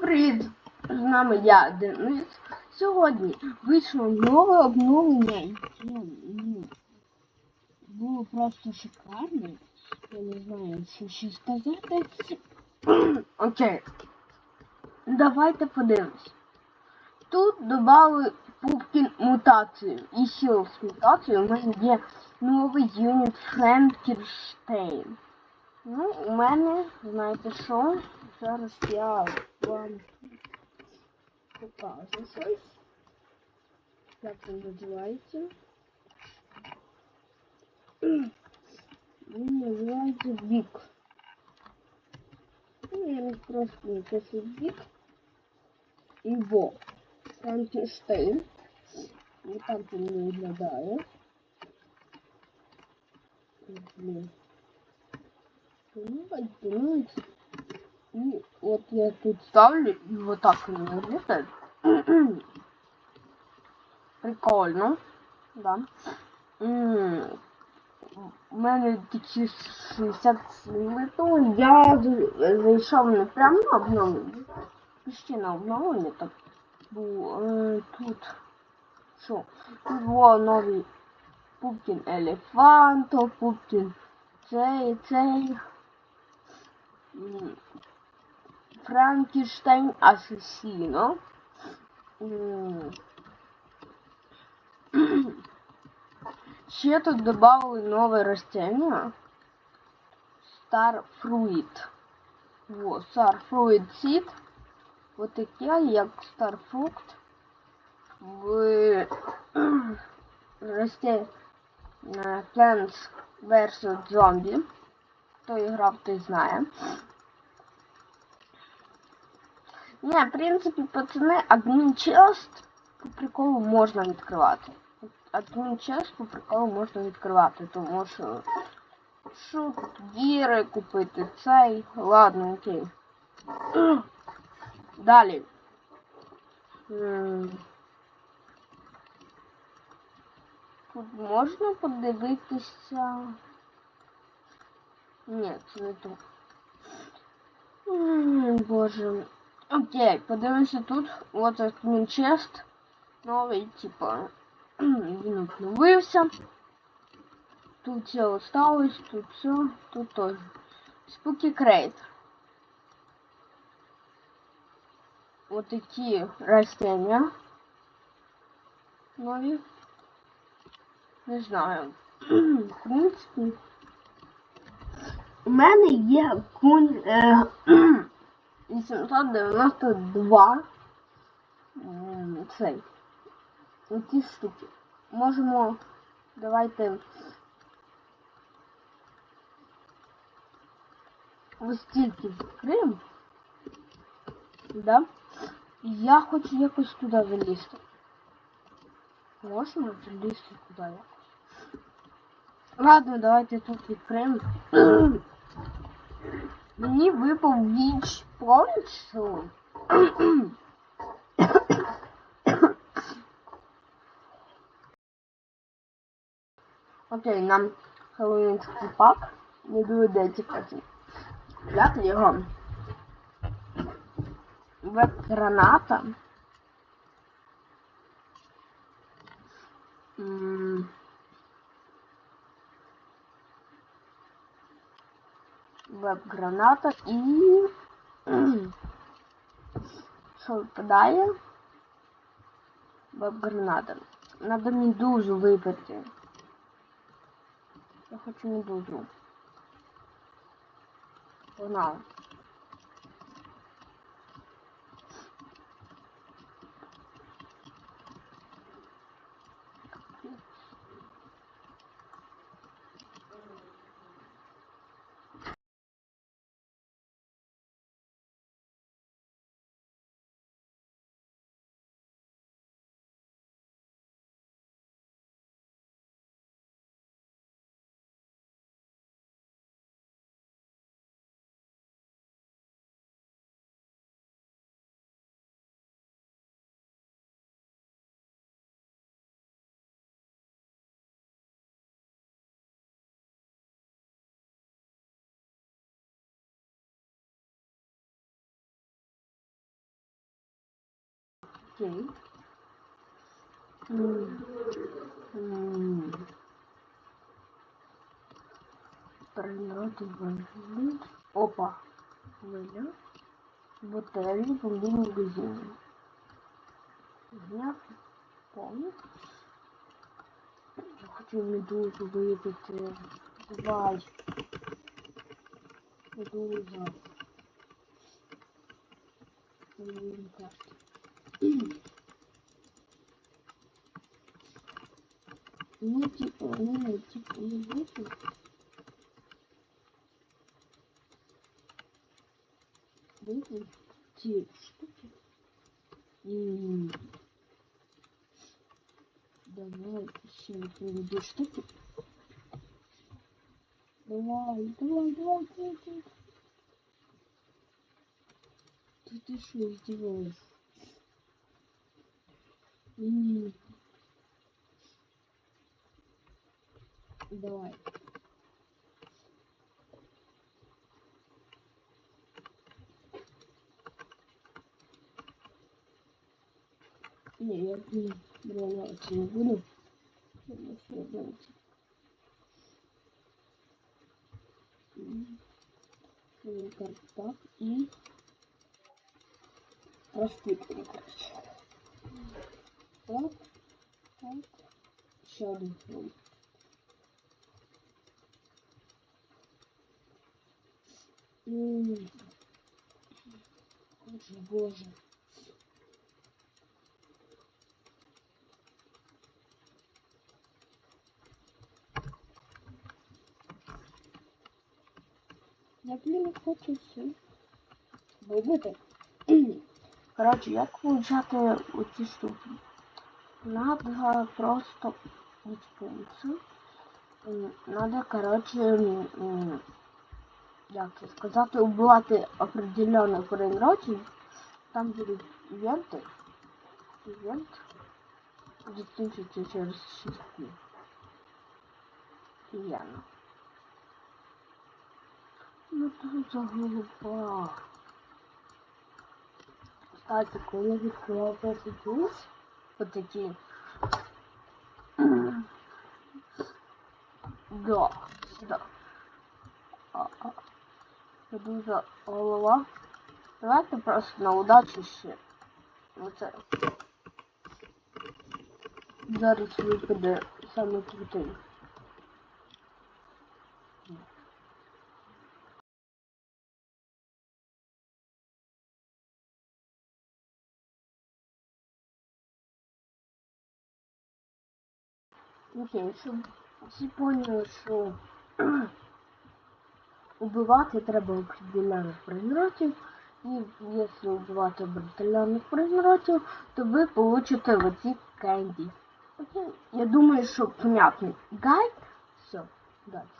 привіт! З нами я, Денис. Сьогодні вийшло нове обновлення, було просто шикарне. Я не знаю, що ще сказати. Окей. Давайте подивимось. Тут додали Пупкін мутацію. І ще з у мене є новий юніт Френкерштейн. Ну, у мене, знаєте що? Зараз я вам покажу щось. Як він називається? Він називається Вік. Ну, я не просто напишу Вік. І Во. Франкенштейн. Ось так він виглядає. Блін. Понимаете, понимаете? И вот я тут ставлю, и вот так он выглядит. Прикольно, да. М, У мене такі 67 тому я з- зайшов не прямо на обновлення. Почти на обновлення так. Бо е, тут що? Тут було новий Пупкін Елефанто, Пупкін цей, цей. Франкенштейн Асесіно. М. Ще тут добавили нове растение. Starfruit. Во, Starfruit Seed. Вот таке, як Starfruit. В росте е, Plants vs. Zombie. Хто грав, той знає. Не, в принципі, пацани, адмін чест по приколу можна відкривати. Адмін чест по приколу можна відкривати, тому що що тут гіри купити цей. Ладно, окей. Далі. М. Тут можна подивитися. Ні, це не то. М, Боже. Окей, подивимося тут. От адмін чест. Новий, типа. Він обновився. Тут все осталось, тут все, тут тоже. Spooky Crate. Вот такие растения. Нові. Не знаю. В принципі. У мене є кунь е, 892 м, цей. Ці штуки. Можемо. Давайте. Ось тільки відкриємо. Да? І Я хочу якось туди залізти. Можна залізти туди якось? Ладно, давайте тут відкриємо. Мені випав віч пончу. Окей, нам Хэллоуінський пак не доведеться потім. Взяти його. Веб-граната. М. Веб-граната і... Що? Веб-граната. Надо медузу вибити. Я хочу медузу. Погнали. Окей. М, м. Прильоти вийшли. Опа. Вилю. Бутелі були магазини. Зняв повний. Я хочу медузу випити. Давай. Медуза. Медуза. Ну, типа, ну, типа, не будет. Будет те штуки. М. Давай еще приведу штуки. Давай, давай, давай, давай. Ты, ты что издеваешься? М. Давай. Не, я не волноваться не буду. Так, и распутываем, короче. Так, так. Еще один. М. Боже, боже. Я, блін, хочу все. Вибити. Коротше, як получати оці штуки? Надо просто відпункцію. Надо, коротше, м, як це сказати, убивати определенних предметів. Там будуть івенти. Івент закінчиться через 6 днів. Івент. Ну тут за. Кстати, коли відкривав перший от такі. Да. А, а. Медуза голова. Давайте просто на удачу ще. Оце. Зараз випаде саме крутий. Окей, щоб всі поняли, що убивати треба определенних призратів. І якщо убивати определенних призратів, то ви получите оці кенді. Я думаю, що понятний гайд. Все, дальше.